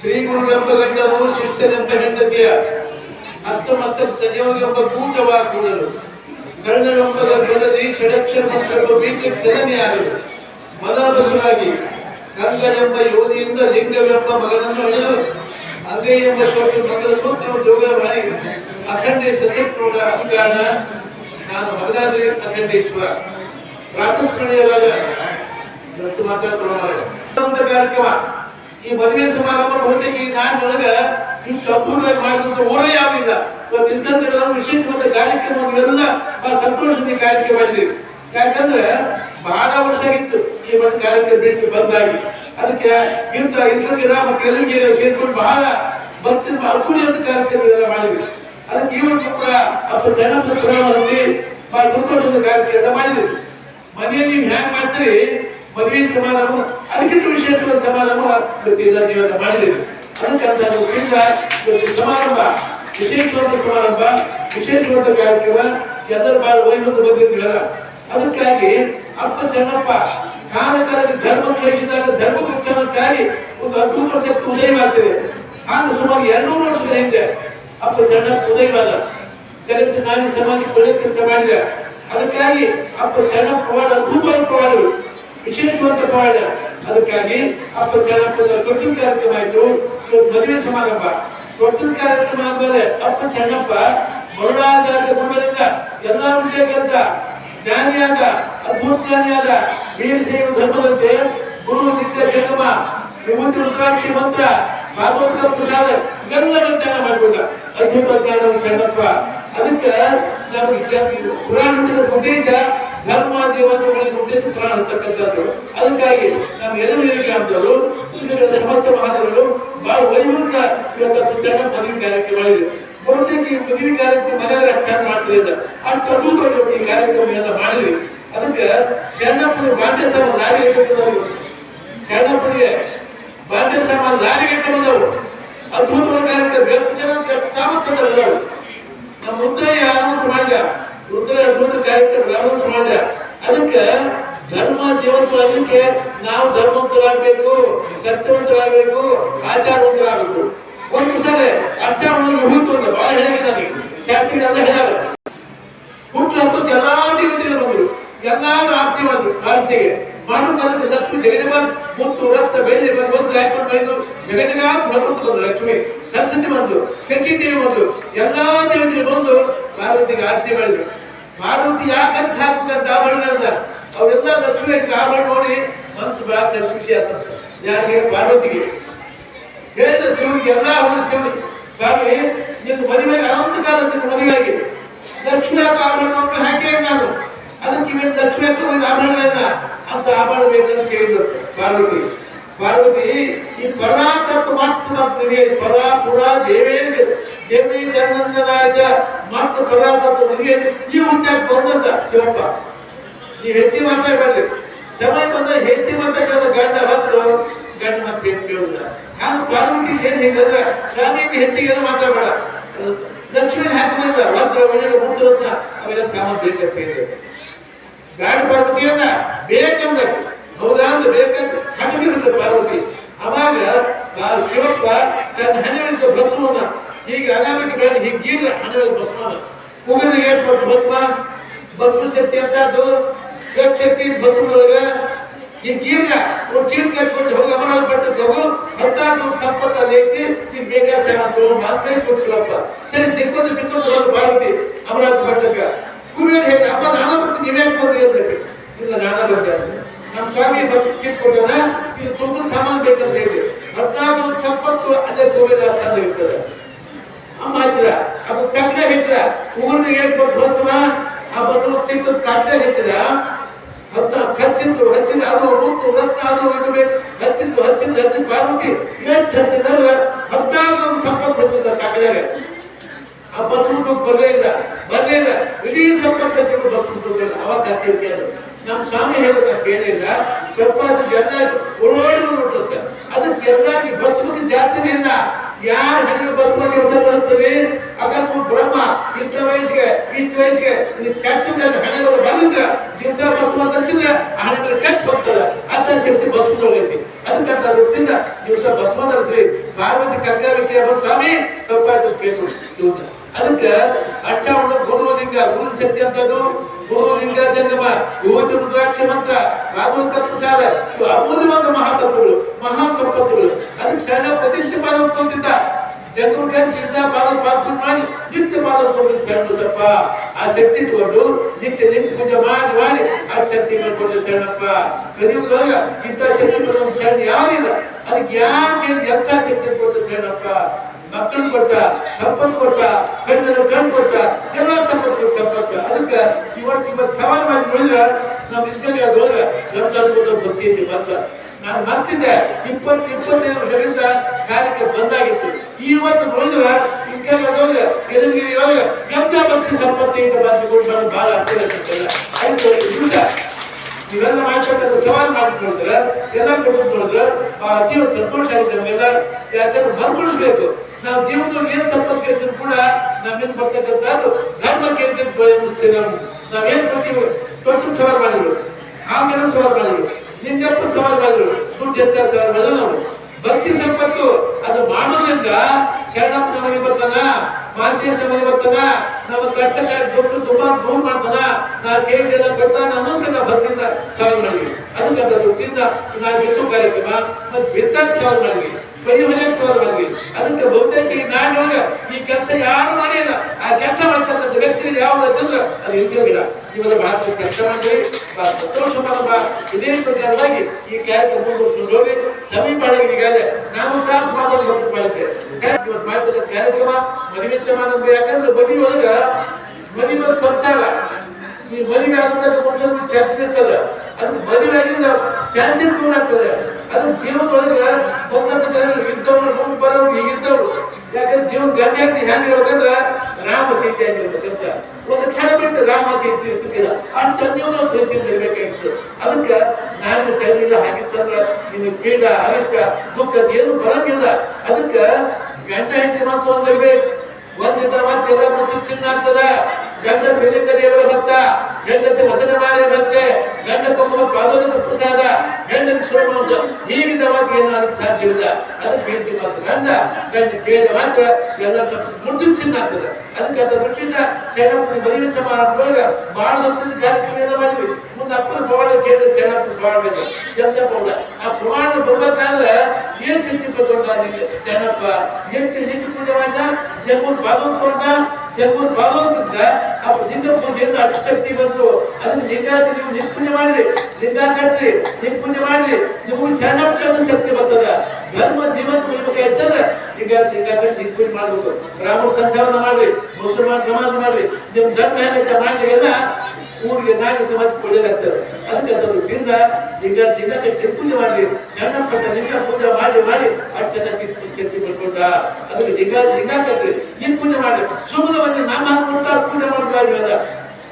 ಶ್ರೀ ಗುರುವೆಂಬ ಗಂಡನು ಶಿಷ್ಯನೆಂಬ ಹೆಂಡತಿಯ ಹಸ್ತಮಸ್ತಕ ಸಂಯೋಗ ಎಂಬ ಕೂಟವಾಗುವುದರು ಕರ್ಣನೆಂಬ ಗರ್ಭದಲ್ಲಿ ಷಡಕ್ಷರ ಬೀಜ ಚಲನೆಯಾಗಲು ಮದಬಸುರಾಗಿ ಗಂಗ ಎಂಬ ಯೋನಿಯಿಂದ ಲಿಂಗವೆಂಬ ಮಗನನ್ನು ಹೊಡೆದು ಅಂಗೈ ಎಂಬ ತೊಟ್ಟು ಮಗದ ಸೂತ್ರ ಜೋಗವಾಗಿ ಅಖಂಡೇಶ ಸಚಿವ ಅಧಿಕಾರಣ ನಾನು ಮಗದಾದ್ರಿ ಅಖಂಡೇಶ್ವರ. ಪ್ರಾತಸ್ಮರಣೀಯವಾದ ದೊಡ್ಡ ಕಾರ್ಯಕ್ರಮ ಈ ಮದುವೆ ಸಮಾರಂಭ ಬಹುತೇಕ ಈ ನಾಡಿನೊಳಗ ಇಷ್ಟು ಅಪೂರ್ವವಾಗಿ ಮಾಡಿದಂತ ಊರ ಯಾವ್ದಿಲ್ಲ ಇವತ್ತು ಇಂಥದ್ದು ವಿಶೇಷವಾದ ಕಾರ್ಯಕ್ರಮ ಇವೆಲ್ಲ ಬಹಳ ಸಂತೋಷದ ಕಾರ್ಯಕ್ರಮ ಯಾಕಂದ್ರೆ ಬಹಳ ವರ್ಷ ಆಗಿತ್ತು ಈ ಒಂದು ಕಾರ್ಯಕ್ರಮ ಬಿಟ್ಟು ಬಂದಾಗಿ. ಅದಕ್ಕೆ ಇಂಥ ಇಂಥ ಗಿಡ ಮತ್ತು ಎದುರಿಗೆ ಸೇರ್ಕೊಂಡು ಬಹಳ ಬರ್ತಿರುವ ಅನುಕೂಲ ಅಂತ ಕಾರ್ಯಕ್ರಮಗಳೆಲ್ಲ ಮಾಡಿದ್ವಿ ಅದಕ್ಕೆ ಒಂದು ಕೂಡ ಅಥವಾ ಸಣ್ಣ ಪುರಾಣದಲ್ಲಿ ಬಹಳ ಸಂತೋಷದ ಕಾರ್ಯಕ್ರಮ ಮಾಡಿದ್ವಿ ಮನೆಯಲ್ಲಿ ನೀವು ಹ್ಯಾಂಗ್ ಮಾಡ್ತೀರಿ? ಮದುವೆ ಸಮಾರಂಭ ಅದಕ್ಕಿಂತ ವಿಶೇಷವಾದ ಸಮಾರಂಭ ಇವತ್ತು ಇದನ್ನು ಇವತ್ತು ಮಾಡಿದ್ದೀವಿ ಅದಕ್ಕೆ ಅಂತ ಅದು ಪಿಂಡ ಇವತ್ತು ಸಮಾರಂಭ, ವಿಶೇಷವಾದ ಸಮಾರಂಭ, ವಿಶೇಷವಾದ ಕಾರ್ಯಕ್ರಮ ಎಲ್ಲರ ಬಾಳ ವೈಭವ ಬಂದಿದ್ದೀವಲ್ಲ ಅದಕ್ಕಾಗಿ ಅಪ್ಪ ಸಣ್ಣಪ್ಪ ಕಾಲ ಧರ್ಮ ಕ್ಷಯಿಸಿದಾಗ ಧರ್ಮ ಉತ್ಥಾನಕ್ಕಾಗಿ ಒಂದು ಅದ್ಭುತ ಶಕ್ತಿ ಉದಯವಾಗ್ತದೆ ಆಗ ಸುಮಾರು ಎರಡ್ನೂರು ವರ್ಷಗಳ ಹಿಂದೆ ಅಪ್ಪ ಸಣ್ಣಪ್ಪ ಉದಯವಾದ ಜಗತ್ತು ನಾನಿ ಸಮಾಜಕ್ಕೆ ಒಳ್ಳೆ ಕೆಲಸ ಮಾಡಿದ. ಅದಕ್ಕಾಗಿ ಅಪ್ಪ ಸಣ್ಣಪ್ಪ ಪವಾಡ, ಅದ್ಭುತವಾದ ಪವಾಡಗಳು. ವಿಶೇಷವಾದ ಪವಾಡ ಅದಕ್ಕಾಗಿ ಅಪ್ಪ ಶರಣಪ್ಪನ ಸ್ವಚ್ಛ ಕಾರ್ಯಕ್ರಮ ಆಯ್ತು ಮದುವೆ ಸಮಾರಂಭ. ಸ್ವಚ್ಛ ಕಾರ್ಯಕ್ರಮ ಆದ್ಮೇಲೆ ಅಪ್ಪ ಸಣ್ಣಪ್ಪ ಮರುಳಾದ ಗುರುಗಳಿಂದ ಎಲ್ಲಾ ವಿದ್ಯೆಗಳಿಂದ ಜ್ಞಾನಿಯಾದ, ಅದ್ಭುತ ಜ್ಞಾನಿಯಾದ ವೀರಶೈವ ಧರ್ಮದಂತೆ ಗುರು ನಿತ್ಯ ಜಂಗಮ ವಿಭೂತಿ ರುದ್ರಾಕ್ಷಿ ಮಂತ್ರ, ಭಾಗವತ ಪ್ರಸಾದ ಎಲ್ಲರೂ ಧ್ಯಾನ ಮಾಡಿಕೊಂಡ ಅದ್ಭುತ ಜ್ಞಾನ ಸಣ್ಣಪ್ಪ ಅದಕ್ಕೆ ನಮಗೆ ಪುರಾಣ ಹಂತದ ಉದ್ದೇಶ ದೇವತೆಗಳಿಗೆ ಉದ್ದೇಶ ಪುರಾಣ ಹತ್ತಕ್ಕಂಥದ್ದು ಅದಕ್ಕಾಗಿ ನಮ್ಮ ಎದುರು ಅಂತವರು ಸಮರ್ಥ ಮಹಾದೇವರು ಬಹಳ ವೈಭವದ ಇವತ್ತು ಪ್ರಚಾರ ಮದುವೆ ಕಾರ್ಯಕ್ರಮ ಮಾಡಿದ್ರು. ಬಹುತೇಕ ಈ ಮದುವೆ ಕಾರ್ಯಕ್ರಮ ಮನೆಯಲ್ಲಿ ಅರ್ಥಾನ ಮಾಡ್ತೀರಿ ಅಂತ. ಅಷ್ಟು ಅದ್ಭುತವಾಗಿ ಈ ಎಲ್ಲ ಮಾಡಿದ್ರಿ. ಅದಕ್ಕೆ ಶರಣಪ್ಪನ ಬಾಂಡ್ಯ ಸಮ ದಾರಿ ಕಟ್ಟಿದವರು ಶರಣಪ್ಪನಿಗೆ ಬಾಂಡ್ಯ ಸಮಾಜ ದಾರಿ ಕಟ್ಟಬಂದವು ಅದ್ಭುತವಾದ ಕಾರ್ಯಕ್ರಮ. ಎಷ್ಟು ಜನ ಸಾಮರ್ಥ್ಯದಲ್ಲಿ ಸಾಮರ್ಥ್ಯ ಅದಾವು ನಮ್ಮ ರುದ್ರಯ್ಯ ಅನೌನ್ಸ್ ಮಾಡಿದ. ರುದ್ರ ಅದ್ಭುತ ಕಾರ್ಯಕ್ರಮ ಅನೌನ್ಸ್ ಮಾಡಿದ. ಅದಕ್ಕೆ ಧರ್ಮ ಜೀವಂತವಾಗಲಿಕ್ಕೆ ನಾವು ಧರ್ಮವಂತರಾಗಬೇಕು, ಸತ್ಯವಂತರಾಗಬೇಕು, ಆಚಾರವಂತರಾಗಬೇಕು. ಒಂದು ಸಾರಿ ಅರ್ಥ ಹುಟ್ಟು ಅಂತ ಬಹಳ ಹೇಳಿದಾನೆ ಶಾಸ್ತ್ರಿಗಳೆಲ್ಲ ಹೇಳ್ಯಾರ ಹುಟ್ಟು ಹಬ್ಬಕ್ಕೆ ಎಲ್ಲಾ ದೇವತೆಗಳು ಬಂದರು. ಎಲ್ಲಾರು ಆರತಿ ಮಾಡಿದ್ರು, ಆರತಿಗೆ. ಮಾಡು ಕದಕ್ಕೆ ಲಕ್ಷ್ಮಿ ಜಗಜಗಾತ್ ಮುತ್ತು, ರಕ್ತ, ಬೆಳ್ಳಿ ಬಂದು ಬಂದು ರಾಯ್ಕೊಂಡು ಬಂದು ಜಗಜಗಾತ್ ಭಗವಂತ ಬಂದು ಲಕ್ಷ್ಮಿ, ಸರಸ್ವತಿ ಬಂದು ಶಚಿದೇವಿ ಬಂದು ಎಲ್ಲಾ ದೇವತೆಗಳು ಬಂದು ಪಾರ್ವತಿಗೆ ಆರತಿ ಮಾಡಿದ್ರು. ಪಾರ್ವತಿ ಯಾಕಂತ ಹಾಕ್ಬೇಕಂತ ಆಭರಣ ಅಂತ ಅವರೆಲ್ಲ ಲಕ್ಷ್ಮಿ ಆಭರಣ ನೋಡಿ ಮನ್ಸು ಬಹಳ ಖುಷಿ ಆತ ಯಾರಿಗೆ ಪಾರ್ವತಿಗೆ. ಹೇಳಿದ ಶಿವನಿಗೆ ಎಲ್ಲ ಒಂದು ಶಿವ ಸ್ವಾಮಿ, ನಿನ್ನ ಮದುವೆಗೆ ಅನಂತ ಕಾಲ ನಿನ್ನ ಮದುವೆಯಾಗಿ ಲಕ್ಷ್ಮಿ ಹಾಕೋ ಆಭರಣವನ್ನು ಹಾಕೇ ನಾನು. ಅದಕ್ಕೆ ಇವೇನು ಲಕ್ಷ್ಮಿ ಹಾಕೋ ಒಂದು ಆಭರಣ ಅಂತ ಆಭರಣ ಬೇಕಂತ ಕೇಳಿದ್ರು ಪಾರ್ವತಿ. ಪಾರ್ವತಿ, ಈ ಪರಾತತ್ವ ಮಾತ್ರ ಪರ ಪುರ ದೇವೇ ದೇವಿ ಜನಂದನಾಯ್ತ ಮತ್ತು ಪರಾತತ್ವ ನಿಧಿಗೆ ಈ ಉಚ್ಚಾರ ಬಂದಂತ ಶಿವಪ್ಪ, ನೀವು ಹೆಚ್ಚಿ ಮಾತಾಡಬೇಡ್ರಿ ಸಮಯ ಬಂದ ಹೆಚ್ಚಿ ಮಾತಾಡ ಗಂಡ ಹೊತ್ತು ಗಂಡ ಮತ್ತೆ ಹೆಚ್ಚು ಕೇಳುದಿಲ್ಲ ನಾನು ಪಾರ್ವತಿ ಏನ್ ಹೇಳಿದ್ರೆ ಸ್ವಾಮಿ ಹೆಚ್ಚಿಗೆ ಏನು ಮಾತಾಡಬೇಡ ಲಕ್ಷ್ಮಿ ಹಾಕಿದ ವಜ್ರ ಒಳ್ಳೆ ಮೂತ್ರತ್ನ ಅವೆಲ್ಲ ಸಾಮಾನ್ಯ ಐತೆ ಅಂತ ಹೇಳಿದ್ರು. ಗಾಡಿ ಪಾರ್ವತಿ ಅಲ್ಲ ಬೇಕಂದ. ಹೌದಾ ಅಂತ ಬೇಕಂತ ಹಠಗಿರುತ್ತೆ ಪಾರ್ವತಿ. ಅವಾಗ ಶಿವಪ್ಪ ತನ್ನ ಹಣವಿರುತ್ತ ಭಸ್ಮನ ಹೀಗೆ ಅನಾಮಿಕ ಬೇಡ ಹೀಗೆ ಗೀರ ಹಣೆಗಳ ಭಸ್ಮನ ಏಟ್ ಕೊಟ್ಟು ಭಸ್ಮ ಭಸ್ಮ ಶಕ್ತಿ ಅಂತ ಅದು ಶಕ್ತಿ ಭಸ್ಮದೊಳಗ ಈ ಗೀರ್ಗ ಒಂದು ಚೀಟ್ ಕಟ್ಕೊಂಡು ಹೋಗಿ ಅಮರಾವತಿ ಪಟ್ಟಕ್ಕೆ ಹೋಗು. ಹತ್ತಾರು ಸಂಪತ್ತು ಅದೈತಿ ನೀನ್ ಬೇಕಾದ ಸೇವೆ ಅಂತ ಮಾತು ಶಿವಪ್ಪ. ಸರಿ, ತಿಕ್ಕೊಂಡು ತಿಕ್ಕೊಂಡು ಹೋಗಿ ಪಾರ್ವತಿ ಅಮರಾವತಿ ಪಟ್ಟಕ್ಕೆ ಕುಬೇರ್ ಹೇಳಿದ ಅಮ್ಮ ನಾನು ಬರ್ತೀನಿ, ನೀವೇ ಬಂದ್ರಿ? ಅಂದ್ರೆ ಇಲ್ಲ, ನಾನು ಬರ್ತೆ ಅಂತ. ನಮ್ಮ ಸ್ವಾಮಿ ಬಸ್ ಕೊಟ್ಟದ ಇದು ತುಂಬ ಸಾಮಾನು ಬೇಕಂತ ಹೇಳಿ ಹದಿನಾರು ಸಂಪತ್ತು ಅದೇ ಕುಬೇರ ತಂದು ಇರ್ತದೆ ಅಮ್ಮ ಹಚ್ಚಿದ ಅದು ತಕ್ಕಡೆ ಹೆಚ್ಚಿದ ಊರಿನ ಹೇಳ್ಕೊಟ್ಟು, ಬಸ್ವ, ಆ ಬಸವ ಸಿಟ್ಟು ತಟ್ಟೆ ಹೆಚ್ಚಿದ ಹತ್ತ ಹಚ್ಚಿದ್ದು ಹಚ್ಚಿದ ಅದು ರೂಪು, ರತ್ನ, ಅದು ಇದು ಬೇಕು. ಹಚ್ಚಿದ್ದು ಹಚ್ಚಿದ್ದು ಹಚ್ಚಿದ ಪಾರ್ವತಿ ಎಷ್ಟು ಹಚ್ಚಿದ್ರೆ ಹದಿನಾರು ಸಂಪತ್ತು ಹಚ್ಚಿದ ತಕ್ಕಡೆಗೆ ಆ ಬಸ್ ಮುಟ್ಟಕ್ಕೆ ಬರಲೇ ಇಲ್ಲ ಬರಲೇ ಇಲ್ಲ. ಇಡೀ ಸಂಪತ್ತು ಹಚ್ಚಿಟ್ಟು ಬಸ್ ಮುಟ್ಟಿಲ್ಲ ಅವಾಗ ಹಚ್ಚಿರ್ಕೆ ಅದು ನಮ್ಮ ಸ್ವಾಮಿ ಹೇಳಿದ ಕೇಳಿಲ್ಲ ಸ್ವಲ್ಪ ಅದು ಜನ ಓಡಿ ಬಂದ್ಬಿಟ್ಟಿರುತ್ತೆ. ಅದಕ್ಕೆ ಎಲ್ಲಾಗಿ ಬಸ್ ಬಗ್ಗೆ ಜಾಸ್ತಿನೇ ಇಲ್ಲ. ಯಾರು ಹೆಣ್ಣು ಬಸ್ ಬಗ್ಗೆ ಹೊಸ ಬರುತ್ತದೆ? ಅಕಸ್ಮಾತ್ ಬ್ರಹ್ಮ, ಇಷ್ಟ ವಯಸ್ಸಿಗೆ ಇಷ್ಟ ವಯಸ್ಸಿಗೆ ಇದು ಕೆಟ್ಟಿದ್ದ ಹಣೆಗಳು ಬಂದಿದ್ರೆ, ದಿವಸ ಬಸ್ ಧರಿಸಿದ್ರೆ ಆ ಹಣೆಗಳು ಕೆಟ್ಟ ಹೋಗ್ತದ. ಅಂತ ಶಕ್ತಿ ಬಸವದೊಳಗೈತಿ ಅದಕ್ಕಂತ ವೃತ್ತಿಯಿಂದ ದಿವಸ ಬಸ್ ಧರಿಸ್ರಿ ಪಾರ್ವತಿ ಕಗ್ಗಾವಿಕೆ ಅಮ್ಮ ಸ್ವಾಮಿ, ತಪ್ಪಾಯ್ತು ಕೇಳು ಶಿವನ ಅದಕ್ಕೆ ಗುರುಲಿಂಗ ಗುರು ಶಕ್ತಿ ಅಂತದ್ದು ಗುರುಲಿಂಗ ಜಂಗಮ ಯುವತಿ ರುದ್ರಾಕ್ಷ ಮಂತ್ರ, ಭಾಗವತ ಪ್ರಸಾದ ಇವು ಅಮೂಲ್ಯವಾದ ಮಹಾತತ್ವಗಳು, ಮಹಾ ಸಂಪತ್ತುಗಳು. ಅದಕ್ಕೆ ಶರಣ ಪ್ರತಿಷ್ಠೆ ಪಾದ ತೋತಿದ್ದ ಜಂಗಮ ಕೆಲಸ ಪಾದ ಪಾತ್ರ ಮಾಡಿ, ನಿತ್ಯ ಪಾದ ಶರಣು ಸಪ್ಪ. ಆ ಶಕ್ತಿ ತಗೊಂಡು ನಿತ್ಯ ನಿತ್ಯ ಪೂಜೆ ಮಾಡಿ ಮಾಡಿ, ಆ ಶಕ್ತಿ ಮಾಡ್ಕೊಂಡು ಶರಣಪ್ಪ. ಕಲಿಯುಗದಾಗ ಇಂಥ ಶಕ್ತಿ ಶರಣ ಯಾರಿಲ್ಲ ಅದಕ್ಕೆ ಯಾಕೆ ಎಂಥ ಶಕ್ತಿ ಕೊಡ್ತಾರೆ ಶರಣಪ್ಪ? ಮಕ್ಕಳು ಕೊಟ್ಟ ಸಂಪತ್ತು ಕೊಟ್ಟ ಕಣ್ಣದ ಕಣ್ಣು ಕೊಟ್ಟ, ಎಲ್ಲ ಸಂಪತ್ತು ಸಂಪತ್ತು ಅದಕ್ಕೆ ಇವತ್ತು ಇವತ್ತು ಸವಾಲು ಮಾಡಿ ನೋಡಿದ್ರೆ ನಮ್ಮ ಇಂಜಿನಿಯರ್ ಅದು ಹೋಗ ಎಂತ ಬರ್ತೀನಿ ಬಂದ. ನಾನು ಬರ್ತಿದ್ದೆ ಇಪ್ಪತ್ತು ಇಪ್ಪತ್ತೈದು ವರ್ಷದಿಂದ ಕಾರ್ಯಕ್ಕೆ ಬಂದಾಗಿತ್ತು. ಇವತ್ತು ನೋಡಿದ್ರೆ ಇಂಜಿನಿಯರ್ ಹೋದ್ರೆ ಎದುರುಗಿರಿ ಎಂತ ಭಕ್ತಿ ಸಂಪತ್ತಿ ಅಂತ ಬಂದು ನಾನು ಬಹಳ ಆಶ್ಚರ್ಯ ಆಯ್ತು ನೀವೆಲ್ಲ ಮಾಡ್ಕೊಳ್ತಾರೆ ಸವಾಲ್ ಮಾಡ್ಕೊಂಡ್ರೆ, ಎಲ್ಲ ಕೊಡೋದು ಅತೀವ ಸಂತೋಷ ಆಗುತ್ತೆ ನಮಗೆಲ್ಲ. ಯಾಕಂದ್ರೆ ಮರುಕೊಳಿಸ್ಬೇಕು ನಾವು ಜೀವನದಲ್ಲಿ ಏನ್ ಕೆಲಸ ಕೂಡ ನಮ್ಮಿಂದ ಬರ್ತಕ್ಕಂಥ ಧರ್ಮ ಅಂತ ಬಯಸ್ತೀವಿ ನಾವು. ನಾವೇನ್ ಕೊಟ್ಟಿವಿ ಕೊಟ್ಟು ಸವಾಲು ಮಾಡಿದ್ರು. ಆಮೇಲೆ ಸವಾಲು ಮಾಡಿದ್ರು. ನಿನ್ನೆಪ್ಪ ಸವಾಲು ಮಾಡಿದ್ರು? ದುಡ್ಡು ಹೆಚ್ಚ ಸವಾಲು ಮಾಡಿದ್ರು ನಾವು. ಭಕ್ತಿ ಸಂಪತ್ತು, ಅದು ಮಾಡೋದ್ರಿಂದ ಶರಣಪ್ಪ ಮನೆಗೆ ಬರ್ತಾನ? ಮಾಂತಿಯ ಮನೆಗೆ ಬರ್ತಾನ? ನಮ್ಮ ಕಟ್ಟ ದುಡ್ಡು ತುಂಬಾ ನಾವು ಅನ್ನೋದ್ರಿಂದ ಕೊಡ್ತಾನ ನಾವು ಭಕ್ತಿಯಿಂದ ಸವಾಲ್ ಮಾಡಿದ್ವಿ ಅದಕ್ಕೆ ಅದು ದುಡ್ಡಿಂದ ನಾನು ಎತ್ತು ಕಾರ್ಯಕ್ರಮ. ಮತ್ತೆ ಬಿತ್ತಾಗ ಸವಾಲ್ ಮಾಡಿದ್ವಿ ಕೈ ಅದಕ್ಕೆ ಬಹುತೇಕ ಈ ನಾಡಿನೊಳಗ ಈ ಕೆಲಸ ಯಾರು ಮಾಡಿಲ್ಲ. ಆ ಕೆಲಸ ಮಾಡ್ತಕ್ಕಂಥ ವ್ಯಕ್ತಿ ಯಾವ ಅಂತಂದ್ರೆ ಅದು ಇಲ್ಕೆ ಗಿಡ. ಇವೆಲ್ಲ ಬಹಳ ಕೆಲಸ ಮಾಡಿದ್ವಿ ಬಹಳ ಸಂತೋಷ ಮಾಡಮ್ಮ ಇದೇ ಪ್ರಕಾರವಾಗಿ ಈ ಕಾರ್ಯಕ್ರಮ ಮುಂದುವರಿಸಿಕೊಂಡು ಹೋಗಿ ಸಮೀಪ ಈಗಾಗಲೇ ನಾನು ತಾಸು ಮಾತಾಡಿ ಬರ್ತಾ ಮಾಡಿದ್ದೆ ಇವತ್ತು ಮಾಡ್ತಕ್ಕಂಥ ಕಾರ್ಯಕ್ರಮ ಮದುವೆ ಸಮಾರಂಭ. ಯಾಕಂದ್ರೆ ಮದುವೆ ಒಳಗ ಮದುವೆ ಸಂಸಾರ. ಈ ಮದುವೆ ಆಗತಕ್ಕ ಪುರುಷರು ಚರ್ಚೆ ಇರ್ತದೆ ಅದು ಮದುವೆ ಆಗಿಂದ ಚಾನ್ಸ್ ದೂರ ಅದು ಜೀವನದೊಳಗೆ ಬಂದಂತ ಜನರು ಇದ್ದವ್ರು, ಮುಂದೆ ಬರೋರು ಹೀಗಿದ್ದವ್ರು. ಯಾಕಂದ್ರೆ ಜೀವನ ಗಂಡ ಆಗ್ತಿ ಹೆಂಗಿರ್ಬೇಕಂದ್ರ ರಾಮ ಸೀತೆ ಆಗಿರ್ಬೇಕಂತ. ಒಂದು ಕ್ಷಣ ಬಿಟ್ಟು ರಾಮ ಸೀತೆ ಇರ್ತಿಲ್ಲ ಆ ಅನ್ಯೋನ್ಯ ಪ್ರೀತಿಯಿಂದ ಇರ್ಬೇಕಾಗಿತ್ತು. ಅದಕ್ಕೆ ನಾನು ಚಂದಿಲ್ಲ ಹಾಗಿತ್ತಂದ್ರ ನಿನ್ನ ಪೀಡ ಅರಕ ದುಃಖ ಏನು ಬರಂಗಿಲ್ಲ ಅದಕ್ಕೆ ಗಂಡ ಹೆಂಡತಿ ಮಾತು ಒಂದಿರ್ಬೇಕು ಒಂದಿದ್ದ ಮತ್ತೆ ಎಲ್ಲ ಚಿನ್ನ ಆಗ್ತದ. ಗಂಡ ಸಿಲಿಕ ದೇವರ ಭಕ್ತ ವಸನ ಮಾರಿಯ ಭಕ್ತೆ, ಗಂಡ ತುಂಬ ಪಾದೋದಕ ಪ್ರಸಾದ, ಹೆಂಡತಿ ಸೋಮಾಂಶ ಈ ವಿಧವಾಗಿ ಏನು ಅದಕ್ಕೆ ಸಾಧ್ಯವಿಲ್ಲ. ಅದು ಹೆಂಡತಿ ಮಾತು ಗಂಡ ಗಂಡ ಕೇಳಿದ ಮಾತ್ರ ಎಲ್ಲ ಚಿನ್ನ ಆಗ್ತದೆ. ಅದಕ್ಕೆ ಅದ ದೃಷ್ಟಿಯಿಂದ ಸೆಣಪ್ಪನ ಮದುವೆ ಸಮಾರಂಭ ಬಹಳ ಹೊತ್ತಿನ ಕಾರ್ಯಕ್ರಮ ಏನೋ ಮಾಡಿದ್ವಿ. ಮುಂದೆ ಅಪ್ಪನ ಪ್ರಮಾಣ ಕೇಳಿದ್ರೆ ಸಣ್ಣಪ್ಪನ ಪ್ರಮಾಣ ಬಂದ ಎಂತ ಪ್ರಮಾಣ? ಆ ಪ್ರಮಾಣ ಬರ್ಬೇಕಾದ್ರೆ ಏನ್ ಶಕ್ತಿ ತಗೊಂಡ ಸೆಣಪ್ಪ ಎಂಟು ನಿಂತು ಪೂಜೆ ಮಾಡಿದ? ಜಮ್ಮು ಕೊಟ್ಟ ಜಮ್ಮೂರ್ ಬಾದೋದ್ರಿಂದ ಆ ಲಿಂಗ ಪೂಜೆಯಿಂದ ಅಷ್ಟು ಶಕ್ತಿ ಬಂತು ಅದನ್ನ ಲಿಂಗಾತಿ ನೀವು ನಿಷ್ಪುಣ್ಯ ಮಾಡ್ರಿ. ಲಿಂಗ ಕಟ್ರಿ, ನಿಷ್ಪುಣ್ಯ ಮಾಡ್ರಿ. ನಿಮಗೆ ಸಣ್ಣ ಪುಟ್ಟ ಶಕ್ತಿ ಬರ್ತದ. ಧರ್ಮ ಜೀವನ ಉಳಿಬೇಕಾಯ್ತಂದ್ರೆ ಲಿಂಗಾತಿ ಲಿಂಗ ಕಟ್ಟಿ ನಿಷ್ಪುಣ್ಯ ಮಾಡ್ಬೇಕು. ಬ್ರಾಹ್ಮಣ ಸಂಧ್ಯಾವನ ಮಾಡ್ರಿ ಮುಸಲ್ಮಾನ್ ನಮಾಜ್ ಮಾಡ್ರಿ. ನಿಮ್ ಧರ್ಮ ಮಾಡಿ ಮಾಡಿಗೆಲ್ಲ ಊರಿಗೆ ನಾಡಿನ ಸಮಾಜ ಒಳ್ಳೇದಾಗ್ತದೆ ಅದಕ್ಕೆ ಅದನ್ನು ಲಿಂಗ ಲಿಂಗ ಲಿಂಗಕ್ಕೆ ಕಟ್ಟಿ ಮಾಡಿ ಸಣ್ಣ ಪಟ್ಟ ಲಿಂಗ ಪೂಜೆ ಮಾಡಿ ಮಾಡಿ ಅಷ್ಟು ಚೆನ್ನಾಗಿ ಶಕ್ತಿ ಪಡ್ಕೊಂಡ. ಅದಕ್ಕೆ ಲಿಂಗ ಲಿಂಗ ಕಟ್ರಿ ನಿನ್ ಪೂಜೆ ಮಾಡಿ. ಸುಮ್ಮನೆ ಬಂದು ನಾಮ ಕೊಡ್ತಾ ಪೂಜೆ ಮಾಡ್ಬಾರ್ದು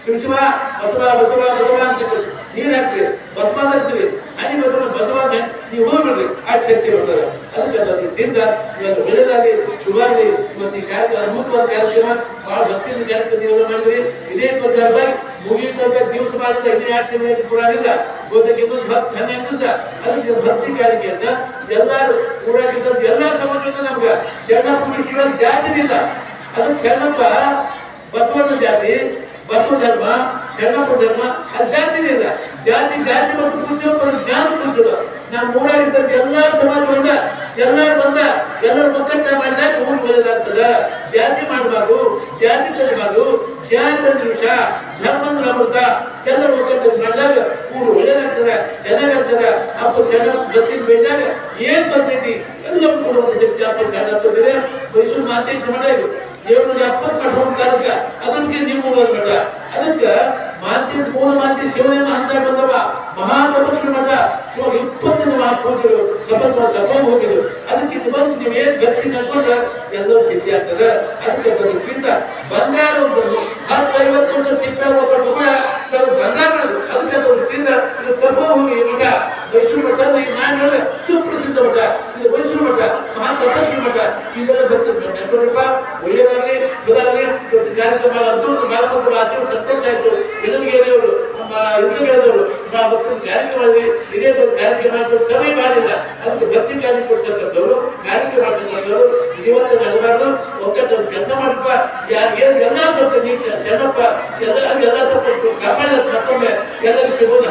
ಶಿವ ಬಸವ ಬಸವ ಬಸವ ಅಂತ ನೀರು ಹಾಕ್ರಿ ಬಸವ ಧರಿಸ್ರಿ ಹನಿ ಬಸವ ಬಸವ ಅಂತ ನೀವು ಹೋಗ್ಬಿಡ್ರಿ ಆ ಶಕ್ತಿ ಬರ್ತದೆ ಅದಕ್ಕೆ ಅದರ ತಿಂದ, ಇವತ್ತು ಬೆಳೆದಾಗಿ ಶುಭಾಗಿ ಇವತ್ತು ಈ ಕಾರ್ಯಕ್ರಮ, ಅದ್ಭುತವಾದ ಕಾರ್ಯಕ್ರಮ, ಬಹಳ ಭಕ್ತಿಯಿಂದ ಕಾರ್ಯಕ್ರಮ ನೀವೆಲ್ಲ ಮಾಡಿದ್ರಿ. ಇದೇ ಪ್ರಕಾರವಾಗಿ ಮುಗಿಯುತ್ತಂತ ದಿವಸ ಮಾಡಿದ ಹದಿನಾರು ತಿಂಗಳ ಆಗಿಲ್ಲ ಗೋದಕ್ಕೆ ಇನ್ನೊಂದು ಹತ್ತು, ಹನ್ನೆರಡು ದಿವಸ. ಅದಕ್ಕೆ ಭಕ್ತಿ ಕಾಣಿಕೆ ಅಂತ ಎಲ್ಲಾರು ಊರಾಗಿದ್ದಂತ ಎಲ್ಲಾ ಸಮಾಜದಿಂದ ನಮ್ಗೆ. ಶರಣಪ್ಪ ಜಾತಿ ಇಲ್ಲ ಅದಕ್ಕೆ ಶರಣಪ್ಪ ಬಸವಣ್ಣ ಜಾತಿ ಬಸವ ಧರ್ಮ ಶರಣಪ್ಪ ಧರ್ಮ, ಅದು ಜಾತಿನೇ ಇಲ್ಲ. ಜಾತಿ ಜಾತಿ ಮತ್ತು ಬರೋದು ಜ್ಞಾನ ಪೂಜೆ ನಾನು ಮೂರಾಗಿದ್ದ ಎಲ್ಲಾ ಸಮಾಜ ಬಂದ ಎಲ್ಲ ಬಂದ ಎಲ್ಲರೂ ಮುಖಂಡ ಮಾಡಿದಾಗ ಊರು ಬೆಳೆದಾಗ್ತದೆ. ಜಾತಿ ಮಾಡಬಾರ್ದು, ಜಾತಿ ತರಬಾರ್ದು, ಜಾತಿ ಅಂದ್ರೆ ವಿಷ ಧರ್ಮ ಅಂದ್ರೆ ಅಮೃತ. ಎಲ್ಲರೂ ಮುಖಂಡ ಮಾಡಿದಾಗ ಊರು ಒಳ್ಳೇದಾಗ್ತದೆ, ಚೆನ್ನಾಗಾಗ್ತದೆ. ಅಪ್ಪ ಸಣ್ಣ ಬತ್ತಿ ಬೆಳೆದಾಗ ಏನ್ ಬಂದೈತಿ ಎಲ್ಲರೂ ಕೊಡುವಂತ ಶಕ್ತಿ ಅಪ್ಪ ಸಣ್ಣ ಬಂದಿದೆ ಮೈಸೂರು ಮಾತೇಶ ಮಾಡಿದ್ರು ಏಳ್ನೂರ ಎಪ್ಪತ್ತು ಮಠ ಕಾಲಕ್ಕೆ ಅದಕ್ಕೆ ನಿಮ್ಮ ಮಠ. ಅದಕ್ಕೆ ಮಾಂತಿ ಮೂಲ ಮಾಂತಿ ಶಿವನೇ ಅಂತ ಬಂದವ. ಮಹಾ ತಪಸ್ವಿ ಮಠ. ಇವಾಗ ಇಪ್ಪತ್ತು ಜನ ಮಹಾಪೂಜರು ತಪಸ್ ತಪ್ಪ ಹೋಗಿದ್ರು. ಅದಕ್ಕೆ ಬಂದು ನೀವು ಏನ್ ಗತಿ ನಡ್ಕೊಂಡ್ರೆ ಎಲ್ಲರೂ ಸಿದ್ಧಿ ಆಗ್ತದೆ. ಅದಕ್ಕೆ ಬರೋದ್ರಿಂದ ಬಂಗಾರ ಒಂದು ಹತ್ತು ಐವತ್ತು ವರ್ಷ ತಿಪ್ಪೆ ಒಬ್ಬರು ಕೂಡ ತಾವು ಬಂಗಾರ ಅದು. ಅದಕ್ಕೆ ಬರೋದ್ರಿಂದ ತಪ್ಪ ಹೋಗಿ ಮಠ. ಮೈಸೂರು ಮಠ ಈ ನಾಡಿನಲ್ಲಿ ಸುಪ್ರಸಿದ್ಧ ಮಠ. ಮೈಸೂರು ಮಠ ಮಹಾ ತಪಸ್ವಿ ಮಠ ಇದೆಲ್ಲ ಬರ್ತಿದ್ರು ನೆನಪಪ್ಪ ಒಳ್ಳೆಯದಾಗಲಿ ಸುಧಾಗಲಿ ಇವತ್ತು ಕಾರ್ಯಕ್ರಮ ಅದ್ಭುತ ಮಾಡ್ಕೊಂಡು ಅತಿ ಸಂತೋಷ ಆಯ್ತು ಹೇಳಿದವರು ನಮ್ಮ ಎದುರುಗೇರಿಯವರು ನಮ್ಮ ಕಾರ್ಯಕ್ರಮದಲ್ಲಿ ಇದೇ ಒಂದು ಕಾರ್ಯಕ್ರಮ ಅಂತ ಸಭೆ ಮಾಡಿಲ್ಲ. ಅದಕ್ಕೆ ಭಕ್ತಿ ಕಾರ್ಯ ಕೊಡ್ತಕ್ಕಂಥವ್ರು ಕಾರ್ಯಕ್ರಮ ಮಾಡ್ತಕ್ಕಂಥವ್ರು ಇವತ್ತು ನಡಬಾರ್ದು. ಒಕ್ಕಟ್ಟು ಒಂದು ಕೆಲಸ ಮಾಡಪ್ಪ. ಯಾರು ಏನು ಎಲ್ಲ ಬರ್ತದೆ ನೀ ಚೆನ್ನಪ್ಪ ಎಲ್ಲ ಎಲ್ಲ ಸಪೋರ್ಟ್ ಕಾಪಾಡ ಮತ್ತೊಮ್ಮೆ ಎಲ್ಲರಿಗೂ ಸಿಗೋದು